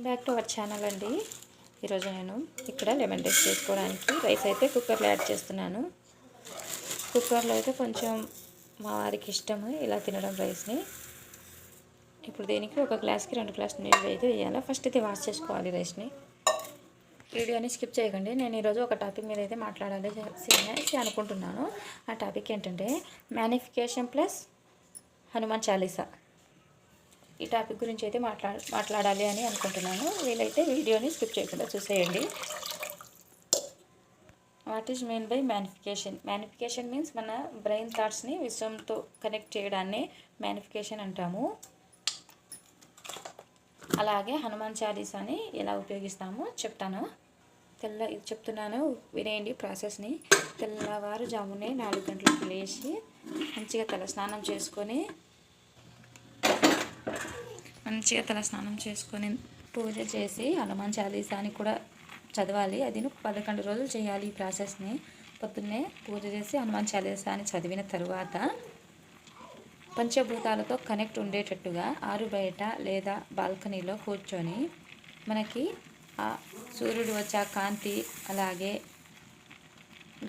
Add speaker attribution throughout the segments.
Speaker 1: Welcome back to our channel అండి. ఈరోజు నేను ఇక్కడ లెమన్ రైస్ చేసుకోవడానికి రైస్ అయితే కుక్కర్లో యాడ్ చేస్తున్నాను. కుక్కర్లో అయితే కొంచెం మా వారికి ఇష్టము ఇలా తినడం రైస్ని. ఇప్పుడు దీనికి ఒక గ్లాస్కి రెండు గ్లాస్ నీళ్ళు అయితే వేయాలి. ఫస్ట్ అయితే వాష్ చేసుకోవాలి రైస్ని. వీడియోని స్కిప్ చేయకండి. నేను ఈరోజు ఒక టాపిక్ మీద అయితే మాట్లాడాలి అనేసి అనుకుంటున్నాను. ఆ టాపిక్ ఏంటంటే మ్యానిఫికేషన్ ప్లస్ హనుమాన్ చాలీసా. ఈ టాపిక్ గురించి అయితే మాట్లా మాట్లాడాలి అని అనుకుంటున్నాను. వీలైతే వీడియోని స్కిప్ చేయకుండా చూసేయండి. What is main by manifestation manifestation means మన బ్రెయిన్ థాట్స్ని విశ్వంతో కనెక్ట్ చేయడాన్ని మ్యానిఫికేషన్ అంటాము. అలాగే హనుమాన్ చాలీసాని ఎలా ఉపయోగిస్తామో చెప్తాను. తెల్ల ఇది చెప్తున్నాను వినేయండి ప్రాసెస్ని. తెల్లవారుజామునే నాలుగు గంటలకు లేచి మంచిగా తల స్నానం చేసుకొని మంచిగా తల స్నానం చేసుకొని పూజ చేసి హనుమాన్ చాలీసాని కూడా చదవాలి. అది పదకొండు రోజులు చేయాలి ఈ ప్రాసెస్ని. పొద్దున్నే పూజ చేసి హనుమాన్ చాలీసాని చదివిన తరువాత పంచభూతాలతో కనెక్ట్ ఉండేటట్టుగా ఆరు బయట లేదా బాల్కనీలో కూర్చొని మనకి ఆ సూర్యుడు వచ్చే కాంతి అలాగే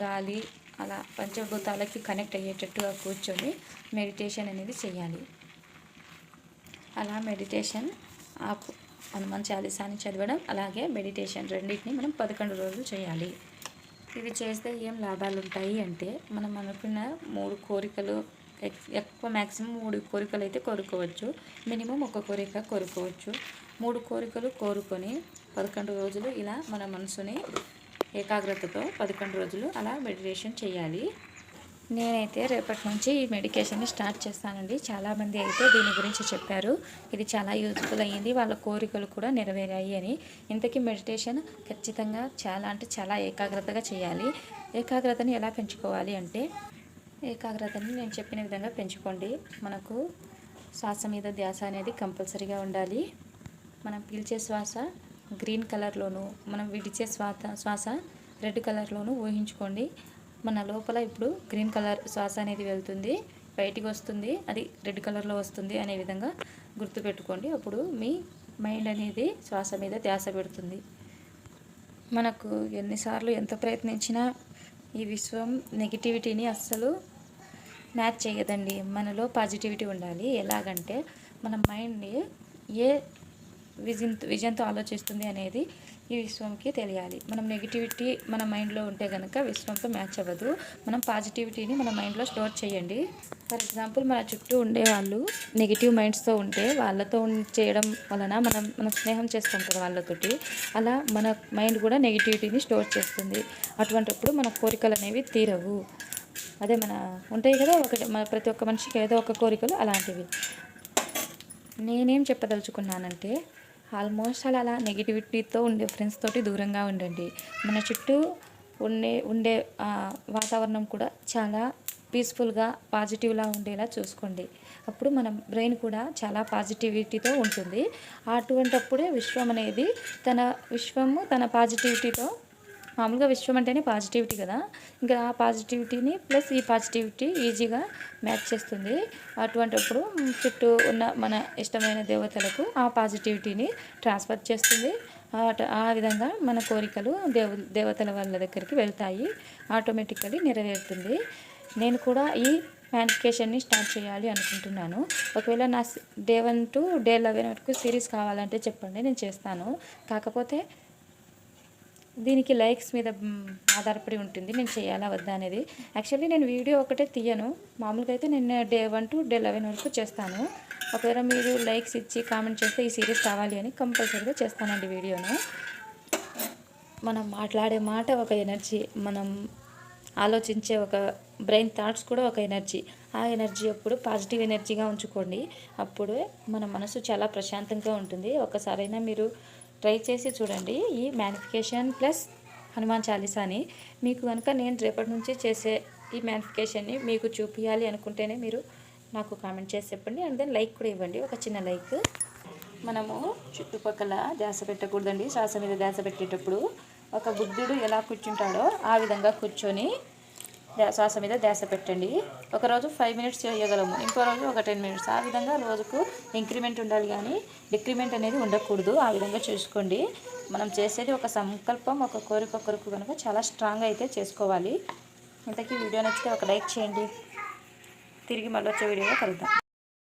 Speaker 1: గాలి అలా పంచభూతాలకి కనెక్ట్ అయ్యేటట్టుగా కూర్చొని మెడిటేషన్ అనేది చేయాలి. అలా మెడిటేషన్ ఆపు హనుమాన్ చాలీసాని చదవడం అలాగే మెడిటేషన్ రెండింటిని మనం పదకొండు రోజులు చేయాలి. ఇవి చేస్తే ఏం లాభాలు ఉంటాయి అంటే మనం అనుకున్న మూడు కోరికలు ఎక్కువ మ్యాక్సిమం మూడు కోరికలు అయితే కోరుకోవచ్చు. మినిమం ఒక కోరిక కోరుకోవచ్చు. మూడు కోరికలు కోరుకొని పదకొండు రోజులు ఇలా మన మనసుని ఏకాగ్రతతో పదకొండు రోజులు అలా మెడిటేషన్ చేయాలి. నేనైతే రేపటి నుంచి ఈ మెడికేషన్ని స్టార్ట్ చేస్తానండి. చాలామంది అయితే దీని గురించి చెప్పారు. ఇది చాలా యూజ్ఫుల్ అయ్యింది. వాళ్ళ కోరికలు కూడా నెరవేరాయి అని. ఇంతకీ మెడిటేషన్ ఖచ్చితంగా చాలా అంటే చాలా ఏకాగ్రతగా చేయాలి. ఏకాగ్రతని ఎలా పెంచుకోవాలి అంటే ఏకాగ్రతని నేను చెప్పిన విధంగా పెంచుకోండి. మనకు శ్వాస మీద ధ్యాస అనేది కంపల్సరీగా ఉండాలి. మనం పీల్చే శ్వాస గ్రీన్ కలర్లోను మనం విడిచే శ్వాస శ్వాస రెడ్ కలర్లోను ఊహించుకోండి. మన లోపల ఇప్పుడు గ్రీన్ కలర్ శ్వాస అనేది వెళ్తుంది బయటికి వస్తుంది అది రెడ్ కలర్లో వస్తుంది అనే విధంగా గుర్తుపెట్టుకోండి. అప్పుడు మీ మైండ్ అనేది శ్వాస మీద ధ్యాస పెడుతుంది. మనకు ఎన్నిసార్లు ఎంత ప్రయత్నించినా ఈ విశ్వం నెగిటివిటీని అస్సలు మ్యాచ్ చేయదండి. మనలో పాజిటివిటీ ఉండాలి. ఎలాగంటే మన మైండ్ని ఏ విజన్ విజన్తో ఆలోచిస్తుంది అనేది ఈ విశ్వంకి తెలియాలి. మనం నెగిటివిటీ మన మైండ్లో ఉంటే కనుక విశ్వంతో మ్యాచ్ అవ్వదు. మనం పాజిటివిటీని మన మైండ్లో స్టోర్ చేయండి. ఫర్ ఎగ్జాంపుల్ మన చుట్టూ ఉండే వాళ్ళు నెగిటివ్ మైండ్స్తో ఉంటే వాళ్ళతో చేయడం వలన మనం మనం స్నేహం చేస్తాం కదా వాళ్ళతోటి. అలా మన మైండ్ కూడా నెగిటివిటీని స్టోర్ చేస్తుంది. అటువంటిప్పుడు మన కోరికలు అనేవి తీరవు. అదే మన ఉంటాయి కదా ఒకటి మన ప్రతి ఒక్క మనిషికి ఏదో ఒక కోరికలు అలాంటివి. నేనేం చెప్పదలుచుకున్నానంటే ఆల్మోస్ట్ అలా అలా నెగిటివిటీతో ఉండే ఫ్రెండ్స్ తోటి దూరంగా ఉండండి. మన చుట్టూ ఉండే ఉండే వాతావరణం కూడా చాలా పీస్ఫుల్గా పాజిటివ్లా ఉండేలా చూసుకోండి. అప్పుడు మన బ్రెయిన్ కూడా చాలా పాజిటివిటీతో ఉంటుంది. అటువంటప్పుడే విశ్వం అనేది తన విశ్వము తన పాజిటివిటీతో మామూలుగా విశ్వం అంటేనే పాజిటివిటీ కదా. ఇంకా ఆ పాజిటివిటీని ప్లస్ ఈ పాజిటివిటీ ఈజీగా మ్యాచ్ చేస్తుంది. అటువంటిప్పుడు చుట్టూ ఉన్న మన ఇష్టమైన దేవతలకు ఆ పాజిటివిటీని ట్రాన్స్ఫర్ చేస్తుంది. ఆ- విధంగా మన కోరికలు దేవ దేవతల వాళ్ళ దగ్గరికి వెళ్తాయి. ఆటోమేటికలీ నెరవేరుతుంది. నేను కూడా ఈ మ్యానిఫికేషన్ని స్టార్ట్ చేయాలి అనుకుంటున్నాను. ఒకవేళ నా day one to day eleven వరకు సిరీస్ కావాలంటే చెప్పండి నేను చేస్తాను. కాకపోతే దీనికి లైక్స్ మీద ఆధారపడి ఉంటుంది. నేను చేయాలా వద్దా అనేది. యాక్చువల్లీ నేను వీడియో ఒకటే తీయను. మామూలుగా అయితే నేను day one to day eleven వరకు చేస్తాను. ఒకవేళ మీరు లైక్స్ ఇచ్చి కామెంట్ చేస్తే ఈ సిరీస్ కావాలి అని కంపల్సరీగా చేస్తానండి వీడియోను. మనం మాట్లాడే మాట ఒక ఎనర్జీ మనం ఆలోచించే ఒక బ్రెయిన్ థాట్స్ కూడా ఒక ఎనర్జీ. ఆ ఎనర్జీ అప్పుడు పాజిటివ్ ఎనర్జీగా ఉంచుకోండి. అప్పుడే మన మనసు చాలా ప్రశాంతంగా ఉంటుంది. ఒకసారైనా మీరు ట్రై చేసి చూడండి. ఈ మ్యానిఫికేషన్ ప్లస్ హనుమాన్ చాలీసాని మీకు కనుక నేను రేపటి నుంచి చేసే ఈ మ్యానిఫికేషన్ని మీకు చూపించాలి అనుకుంటేనే మీరు నాకు కామెంట్ చేసి చెప్పండి. అండ్ దెన్ లైక్ కూడా ఇవ్వండి. ఒక చిన్న లైక్. మనము చుట్టుపక్కల ధ్యాస పెట్టకూడదండి. శ్వాస మీద ధ్యాస పెట్టేటప్పుడు ఒక బుద్ధుడు ఎలా కూర్చుంటాడో ఆ విధంగా కూర్చొని శ్వాస మీద ధ్యాస పెట్టండి. ఒకరోజు ఫైవ్ మినిట్స్ చేయగలము. ఇంకో రోజు ఒక టెన్ మినిట్స్ ఆ విధంగా రోజుకు ఇంక్రిమెంట్ ఉండాలి కానీ డిక్రిమెంట్ అనేది ఉండకూడదు. ఆ విధంగా చూసుకోండి. మనం చేసేది ఒక సంకల్పం ఒక కోరిక కొరకు కనుక చాలా స్ట్రాంగ్ అయితే చేసుకోవాలి. ఇంతకీ వీడియో నచ్చితే ఒక లైక్ చేయండి. తిరిగి మళ్ళీ వచ్చే వీడియోలో కలుద్దాం.